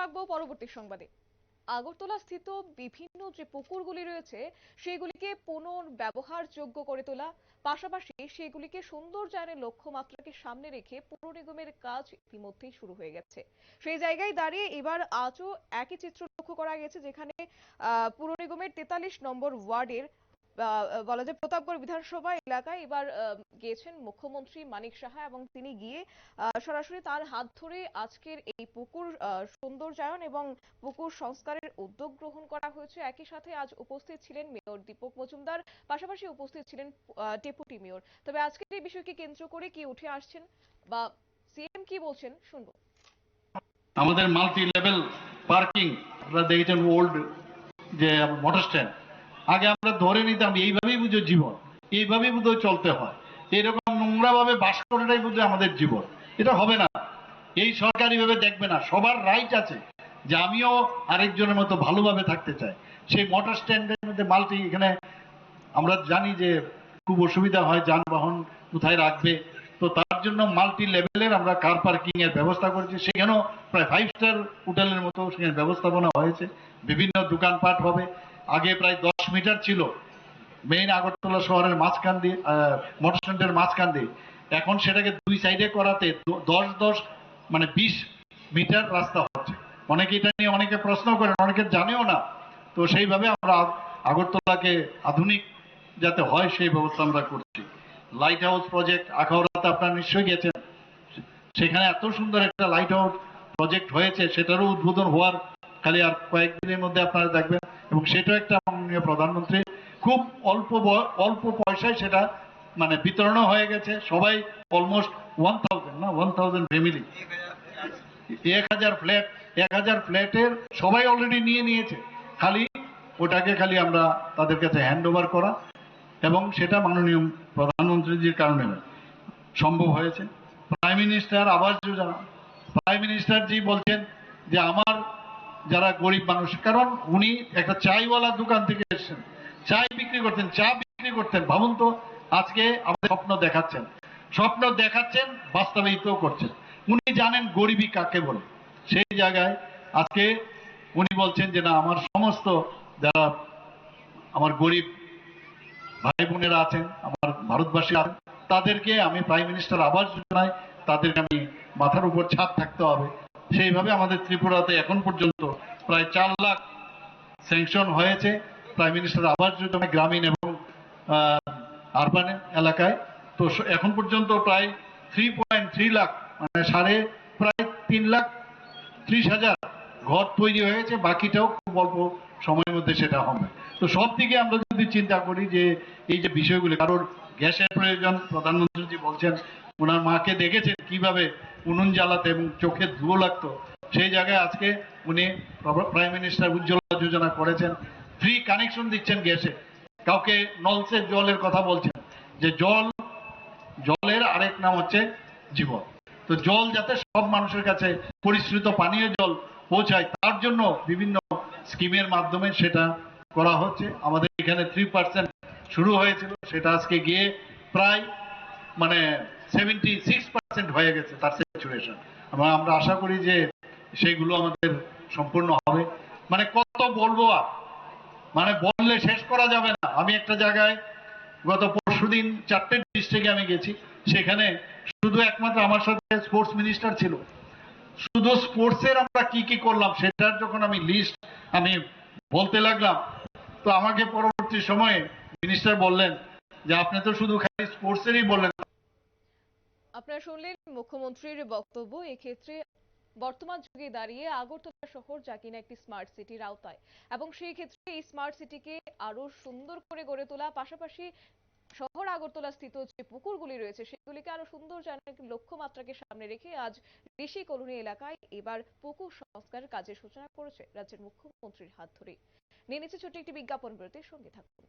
রাখব পরবর্তী সংবাদে। আগরতলা স্থিত বিভিন্ন যে পুকুরগুলি রয়েছে, সেগুলিকে পুনর্ব্যবহারযোগ্য করে তোলা, পাশাপাশি সেগুলিকে সৌন্দর্যায়নের লক্ষ্যমাত্রাকে সামনে রেখে পৌর নিগমের কাজ ইতিমধ্যেই শুরু হয়ে গেছে। সেই জায়গায় দাঁড়িয়ে এবার আজও একই চিত্র লক্ষ্য করা গেছে, যেখানে পুর নিগমের তেতাল্লিশ নম্বর ওয়ার্ডের বলা যায় প্রতাপগড় বিধানসভা এলাকায় এবার গিয়েছেন মুখ্যমন্ত্রী মানিক সাহা এবং তিনি গিয়ে সরাসরি তার হাত ধরে আজকের এই পুকুর সৌন্দর্যায়ন এবং পুকুর সংস্কারের উদ্যোগ গ্রহণ করা হয়েছে। একই সাথে আজ উপস্থিত ছিলেন মেয়র দীপক মজুমদার, পাশাপাশি উপস্থিত ছিলেন ডেপুটি মেয়র। তবে আজকের এই বিষয়কে কেন্দ্র করে কি উঠে আসছেন বা সিএম কি বলছেন, শুনব। আমাদের মাল্টি লেভেল পার্কিং ওল্ড যে মোটর স্ট্যান্ড। আগে ধরে নিতাম এইভাবেই বুঝো জীবন। এইভাবেই বুঝো চলতে হয়। এরকম নোংরা ভাবে বাস করাটাই বুঝো আমাদের জীবন। এটা হবে না। এই সরকারি ভাবে দেখবে না। সবার রাইট আছে যে আমিও আরেকজনের মতো ভালোভাবে থাকতে চাই। সেই মোটর স্ট্যান্ডের মধ্যে মাল্টি এখানে আমরা জানি যে খুব অসুবিধা হয়, যানবাহন কোথায় রাখবে। তো তার জন্য মাল্টি লেভেলের আমরা কার পার্কিং এর ব্যবস্থা করেছি। সেখানেও প্রায় ফাইভ স্টার হোটেলের মতো সেখানে ব্যবস্থাপনা হয়েছে। বিভিন্ন দোকানপাট হবে। আগে প্রায় দশ মিটার ছিল। মেইন আগরতলা শহরের মাঝখান দিয়ে মোটর স্ট্যান্ডের মাঝখান দিয়ে। এখন সেটাকে দুই সাইডে করাতে দশ দশ মানে বিশ মিটার রাস্তা হচ্ছে। অনেকে এটা নিয়ে অনেকে প্রশ্ন করেন, অনেকে জানেও না। তো সেইভাবে আমরা আগরতলাকে আধুনিক যাতে হয় সেই ব্যবস্থা আমরা করছি। লাইট হাউস প্রজেক্ট আখাউড়াতে আপনারা নিশ্চয়ই গেছেন। সেখানে এত সুন্দর একটা লাইট হাউস প্রজেক্ট হয়েছে, সেটারও উদ্বোধন হওয়ার খালি আর কয়েকদিনের মধ্যে আপনারা দেখবেন। এবং সেটাও একটা মাননীয় প্রধানমন্ত্রী। খুব অল্প অল্প পয়সায় সেটা মানে বিতরণও হয়ে গেছে। সবাই অলমোস্ট ওয়ান থাউজেন্ড না? ওয়ান থাউজেন্ড ফ্যামিলি এক হাজার ফ্ল্যাট এক হাজার ফ্ল্যাটের সবাই অলরেডি নিয়ে নিয়েছে। খালি ওটাকে খালি আমরা তাদের কাছে হ্যান্ড ওভার করা এবং সেটা মাননীয় প্রধানমন্ত্রীজির কারণে সম্ভব হয়েছে। প্রাইম মিনিস্টার আবাস যোজনা। প্রাইম মিনিস্টার জি বলছেন যে, আমার যারা গরিব মানুষ, কারণ উনি একটা চাইওয়ালা দোকান থেকে এসেছেন। চাই বিক্রি করতেন, চা বিক্রি করতেন। ভাবুন তো, আজকে আমাদের স্বপ্ন দেখাচ্ছেন। স্বপ্ন দেখাচ্ছেন, বাস্তবায়িত করছেন। উনি জানেন গরিবী কাকে বলে। সেই জায়গায় আজকে উনি বলছেন যে, না, আমার সমস্ত যারা আমার গরিব ভাই বোনেরা আছেন, আমার ভারতবাসী আছেন, তাদেরকে আমি প্রাইম মিনিস্টার আবাস যোজনায়, তাদেরকে আমি মাথার উপর ছাদ থাকতে হবে। সেইভাবে আমাদের ত্রিপুরাতে এখন পর্যন্ত প্রায় চার লাখ স্যাংশন হয়েছে। প্রাইম মিনিস্টার আবাস যোজনা গ্রামীণ এবং আরবান এলাকায়। তো এখন পর্যন্ত প্রায় থ্রি পয়েন্ট থ্রি লাখ মানে সাড়ে প্রায় তিন লাখ ত্রিশ হাজার ঘর তৈরি হয়েছে। বাকিটাও খুব অল্প সময়ের মধ্যে সেটা হবে। তো সব দিকে আমরা যদি চিন্তা করি যে, এই যে বিষয়গুলি কারোর গ্যাসের প্রয়োজন, প্রধানমন্ত্রীজি বলছেন, ওনার মাকে দেখেছেন কীভাবে উনুন জ্বালাতে এবং চোখে ধুলো লাগতো। সেই জায়গায় আজকে উনি প্রাইম মিনিস্টার উজ্জ্বলা যোজনা করেছেন। ফ্রি কানেকশন দিচ্ছেন গ্যাসে। কাউকে নলসের জলের কথা বলছেন। যে জল, জলের আরেক নাম হচ্ছে জীবন। তো জল যাতে সব মানুষের কাছে পরিশ্রুত পানীয় জল পৌঁছায়, তার জন্য বিভিন্ন স্কিমের মাধ্যমে সেটা করা হচ্ছে। আমাদের এখানে থ্রি পার্সেন্ট শুরু হয়েছিল। সেটা আজকে গিয়ে প্রায় মানে সেভেন্টি সিক্স পার্সেন্ট হয়ে গেছে। তার সিচুয়েশন এবং আমরা আশা করি যে সেইগুলো আমাদের সম্পূর্ণ হবে। মানে কত বলব আর? মানে বললে শেষ করা যাবে না। আমি একটা জায়গায় গত পরশুদিন চারটে ডিস্ট্রিক্টে আমি গেছি। সেখানে শুধু একমাত্র আমার সাথে স্পোর্টস মিনিস্টার ছিল। শুধু স্পোর্টসের আমরা কি কি করলাম সেটার যখন আমি লিস্ট আমি বলতে লাগলাম, তো আমাকে পরবর্তী সময়ে মিনিস্টার বললেন যে, আপনি তো শুধু খালি স্পোর্টসেরই বললেন আপনারা শুনলেন মুখ্যমন্ত্রীর বক্তব্য। এক্ষেত্রে বর্তমান যুগে দাঁড়িয়ে আগরতলা শহর যা কিনা একটি স্মার্ট সিটির আওতায়। এবং সেই ক্ষেত্রে এই স্মার্ট সিটিকে আরও সুন্দর করে গড়ে তোলা, পাশাপাশি শহর আগরতলা স্থিত যে পুকুরগুলি রয়েছে, সেগুলিকে আরও সুন্দর জানার লক্ষ্যমাত্রাকে সামনে রেখে আজ ঋষি কলোনি এলাকায় এবার পুকুর সংস্কারের কাজের সূচনা করেছে রাজ্যের মুখ্যমন্ত্রীর হাত ধরে নিয়ে নিচ্ছে ছোট্ট একটি বিজ্ঞাপন বিরতির সঙ্গে থাকুন।